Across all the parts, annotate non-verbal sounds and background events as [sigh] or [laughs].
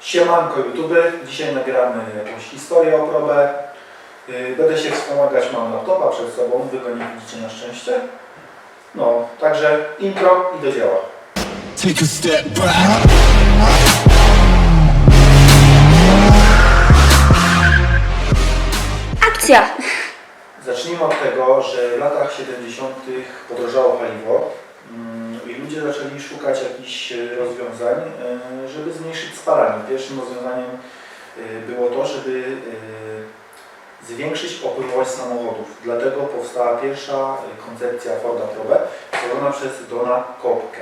Siemanko YouTube, dzisiaj nabieramy jakąś historię o probę. Yy, Będę się wspomagać, mam laptopa przed sobą, wy go nie widzicie na szczęście. No, także intro i do dzieła. Take a step back. Akcja! Zacznijmy od tego, że w latach 70. podrożało paliwo i ludzie zaczęli szukać jakichś e, rozwiązań, e, żeby zmniejszyć spalanie. Pierwszym rozwiązaniem e, było to, żeby zwiększyć opływowość samochodów. Dlatego powstała pierwsza koncepcja Forda Probe, stworzona przez Dona Kopkę.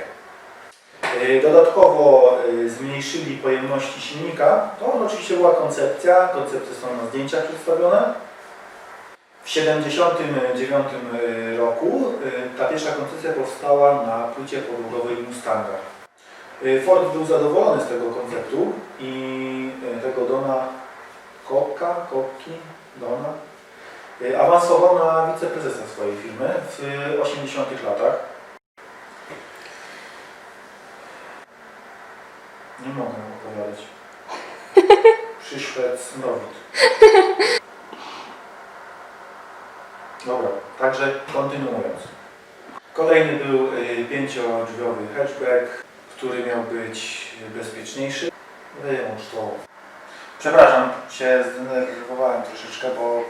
Dodatkowo zmniejszyli pojemności silnika. To oczywiście była koncepcja, koncepcje są na zdjęciach przedstawione. W 1979 roku y, ta pierwsza koncepcja powstała na płycie podłogowej Mustanga. Y, Ford był zadowolony z tego konceptu i y, tego Dona Kopka, Kopki, Dona, y, awansował na wiceprezesa swojej firmy w 80 latach. Nie mogę opowiadać. [laughs] Przyszedł smrowit. Dobra, także kontynuując. Kolejny był y, pięciodrzwiowy hatchback, który miał być bezpieczniejszy. Wyłącz to. Przepraszam, się zdenerwowałem troszeczkę, bo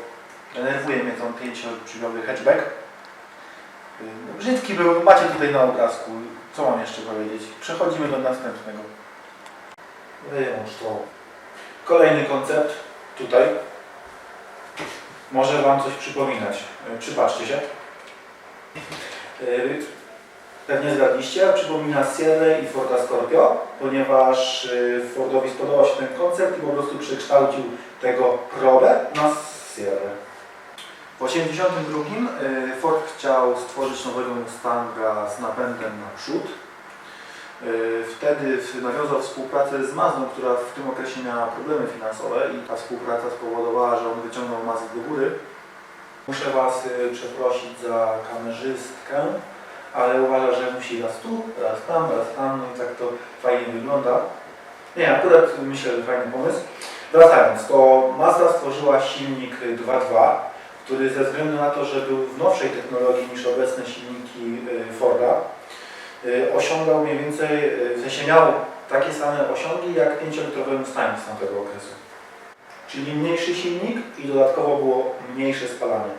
denerwuje mnie ten pięciodrzwiowy hatchback. Y, Brzydki był, macie tutaj na obrazku. Co mam jeszcze powiedzieć? Przechodzimy do następnego. Wyłącz to. Kolejny koncept, tutaj. Może Wam coś przypominać. E, Przypatrzcie się. E, Pewnie zgadliście, przypomina Sierra i Forda Scorpio, ponieważ e, Fordowi spodobał się ten koncept i po prostu przekształcił tego probę na Sierra. W 1982 Ford chciał stworzyć nowego Mustanga z napędem naprzód. E, Wtedy nawiązał współpracę z Mazdą, która w tym okresie miała problemy finansowe i ta współpraca spowodowała, że on wyciągnął Mazdę do góry. Muszę Was y, przeprosić za kamerzystkę, ale uważa, że musi raz tu, raz tam, raz tam, no i tak to fajnie wygląda. Nie, akurat myślę, że fajny pomysł. Wracając, to Mazda stworzyła silnik 2.2, który ze względu na to, że był w nowszej technologii niż obecne silniki y, Forda, osiągał mniej więcej, y, w sensie miał takie same osiągi jak 5-litrowy Mustang z tamtego okresu. Czyli mniejszy silnik i dodatkowo było mniejsze spalanie.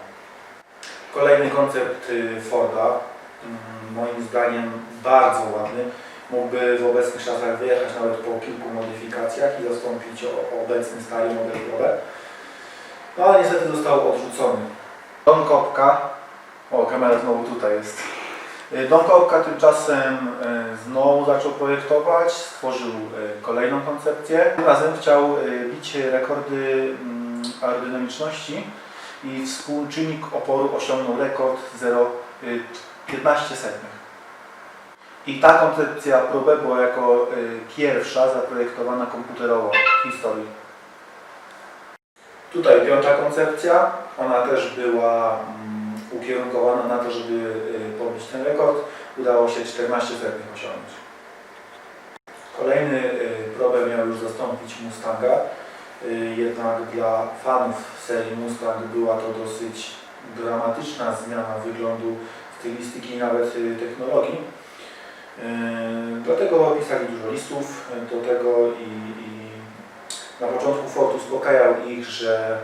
Kolejny koncept y, Forda, mm, moim zdaniem bardzo ładny, mógłby w obecnych czasach wyjechać nawet po kilku modyfikacjach i zastąpić obecny stary model Probe. No ale niestety został odrzucony. Don Kopka, o kamera znowu tutaj jest. Y, Don Kopka tymczasem y, znowu zaczął projektować, stworzył y, kolejną koncepcję. Tym razem chciał bić rekordy mm, aerodynamiczności i współczynnik oporu osiągnął rekord 0,15 setnych. I ta koncepcja próbę była jako pierwsza zaprojektowana komputerowo w historii. Tutaj piąta koncepcja, ona też była mm, ukierunkowana na to, żeby y, pobić ten rekord. Udało się 14 setnych osiągnąć. Kolejny y, próbę miał już zastąpić Mustanga, y, jednak dla fanów serii Mustang była to dosyć dramatyczna zmiana wyglądu, stylistyki i nawet technologii. Dlatego pisali dużo listów do tego i, i na początku Ford uspokajał ich, że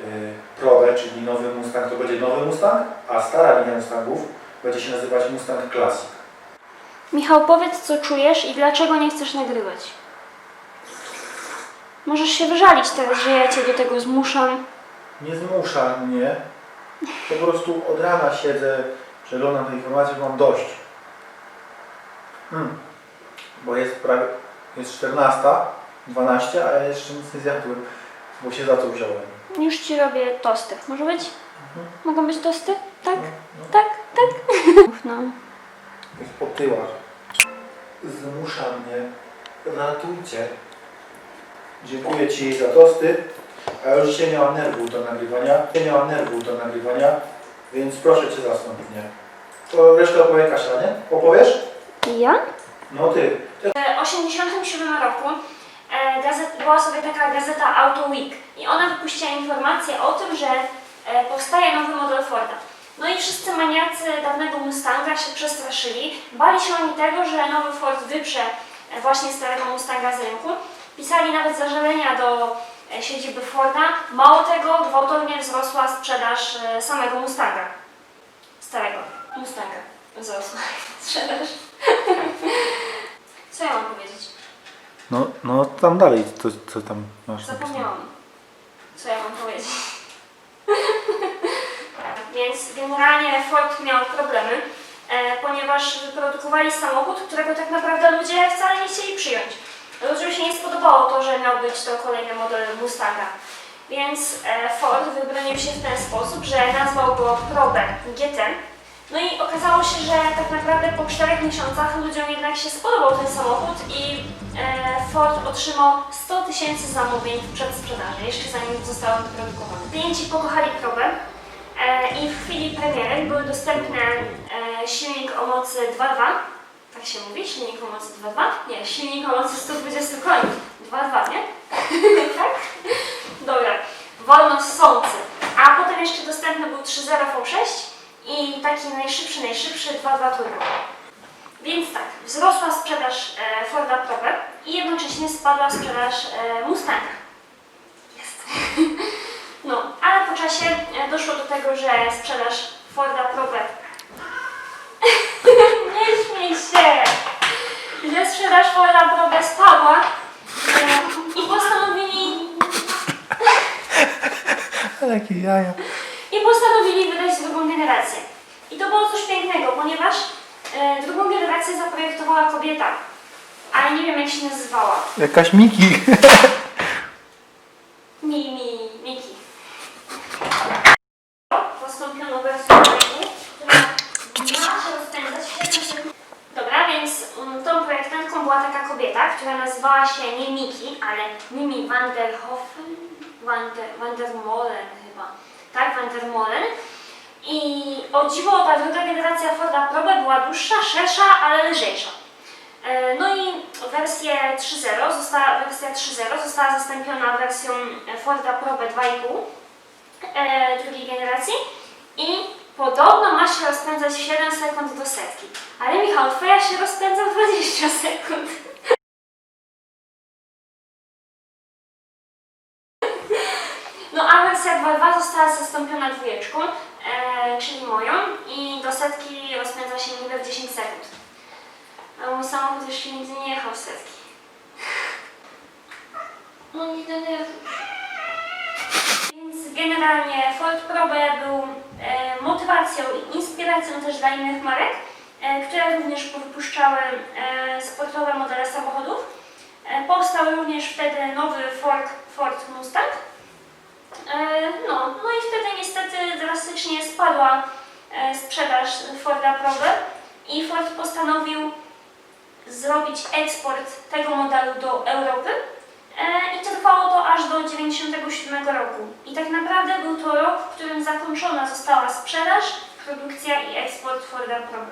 y, Probe, czyli nowy Mustang, to będzie nowy Mustang, a stara linia Mustangów będzie się nazywać Mustang Classic. Michał, powiedz co czujesz i dlaczego nie chcesz nagrywać. Możesz się wyżalić teraz, że ja cię do tego zmuszam. Nie zmusza mnie, po prostu od rana siedzę, przeglądam te informacje, mam dość. Hmm. Bo jest prawie, jest 14, 12, a ja jeszcze nic nie zjadłem, bo się za to wziąłem. Już ci robię tosty. Może być? Mhm. Mogą być tosty? Tak? No, no. Tak? Tak? [laughs] No. Jest po tyłach. Zmusza mnie. Ratujcie. Dziękuję Ci za tosty. A ja już dzisiaj nie mam nerwów do nagrywania. Nie miałam nerwów do nagrywania, więc proszę Cię zastąp mnie. To resztę opowie Kasia, nie? Opowiesz? I ja? No Ty. W 1987 roku e, była sobie taka gazeta Auto Week i ona wypuściła informację o tym, że e, powstaje nowy model Forda. No i wszyscy maniacy dawnego Mustanga się przestraszyli. Bali się oni tego, że nowy Ford wyprze e, właśnie starego Mustanga z rynku. Pisali nawet zażalenia do e, siedziby Forda. Mało tego, gwałtownie wzrosła sprzedaż samego Mustanga. Starego Mustanga wzrosła [laughs] sprzedaż. [laughs] Co ja mam powiedzieć? No, no tam dalej, co, co tam masz? Zapomniałam. Co ja mam powiedzieć? [laughs] Więc generalnie Ford miał problemy, e, ponieważ wyprodukowali samochód, którego tak naprawdę ludzie wcale nie chcieli przyjąć. Ludziom się nie spodobało to, że miał być to kolejny model Mustanga. Więc e, Ford wybronił się w ten sposób, że nazwał go Probe GT. No i okazało się, że tak naprawdę po czterech miesiącach ludziom jednak się spodobał ten samochód i e, Ford otrzymał 100 tysięcy zamówień w przedsprzedaży, jeszcze zanim zostały wyprodukowane. Klienci pokochali Probę e, i w chwili premiery były dostępne e, silnik o mocy 2.2, tak się mówi, silnik o mocy 2.2? Nie, silnik o mocy 120 koni, 2.2, nie? [laughs] tak? Dobra, wolno ssący. A potem jeszcze dostępny był 3.0 V6 i taki najszybszy, najszybszy 2.2 turbo. Więc tak, wzrosła sprzedaż e, Forda Probe i jednocześnie spadła sprzedaż e, Mustanga. Jest. [laughs] No, ale po czasie e, doszło do tego, że sprzedaż Forda Probe [laughs] nie śmiej się! Że sprzedaż Forda Probe spadła e, i postanowili [laughs] Jakie jaja. I postanowili wydać drugą generację. I to było coś pięknego, ponieważ e, drugą generację zaprojektowała kobieta, ale nie wiem jak się nazywała. Jakaś Miki. [laughs] Mi, mi, Miki. Zastąpiono wersję projektu, która ma się rozpędzać w 7 sekund. Dobra, więc um, tą projektantką była taka kobieta, która nazywała się nie Miki, ale Mimi van der Hoffen, van der, van der Molen chyba. Tak, van der Molen. I o dziwo ta druga generacja Forda Probe była dłuższa, szersza, ale lżejsza. E, No i wersję 3.0 została, wersja 3.0 została zastąpiona wersją Forda Probe 2.5 e, drugiej generacji i podobno ma się rozpędzać w 7 sekund do setki. Ale Michał, twoja się rozpędza w 20 sekund. No a wersja 2.2 została zastąpiona dwójeczką, e, czyli moją i do setki rozpędza się niby w 10 sekund. A mój samochód jeszcze nigdy nie jechał w setki. No nie denerwuj. Więc generalnie Ford Probe był e, motywacją i inspiracją też dla innych marek, e, które również wypuszczały e, sportowe modele samochodów. E, powstał również wtedy nowy Ford, Ford Mustang. E, no, no i wtedy niestety drastycznie spadła sprzedaż Forda Probe i Ford postanowił zrobić eksport tego modelu do Europy e, i trwało to aż do 1997 roku. I tak naprawdę był to rok, w którym zakończona została sprzedaż, produkcja i eksport Forda Probe.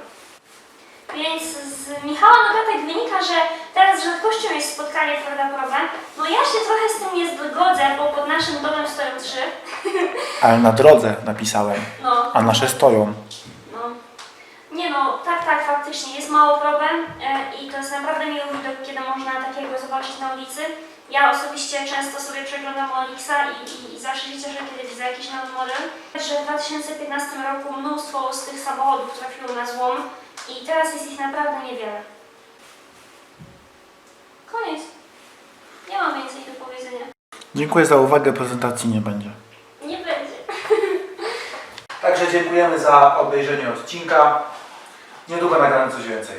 Więc z Michała notatek wynika, że teraz rzadkością jest spotkanie Forda Probe. No ja się trochę z tym nie zgodzę, bo pod naszym domem stoją trzy. Ale na drodze napisałem, No, a nasze stoją. No. Nie no, tak, tak, faktycznie jest mało problem e, i to jest naprawdę miły widok, kiedy można takiego zobaczyć na ulicy. Ja osobiście często sobie przeglądam Olixa i, i, i zawsze się cieszę, kiedy widzę jakiś nowy model. Że w 2015 roku mnóstwo z tych samochodów trafiło na złom i teraz jest ich naprawdę niewiele. Koniec. Nie mam więcej do powiedzenia. Dziękuję za uwagę, prezentacji nie będzie. Nie będzie. Także dziękujemy za obejrzenie odcinka. Niedługo nagramy coś więcej.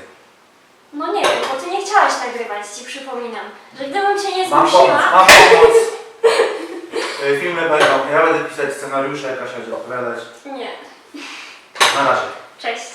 No nie wiem, bo ty nie chciałeś nagrywać, ci przypominam. Że gdybym cię nie Mam zmusiła... pomóc, mam pomóc. [laughs] Y, Filmy będą, ja będę pisać scenariusze, Kasia będzie opowiadać. Nie. Na razie. Cześć.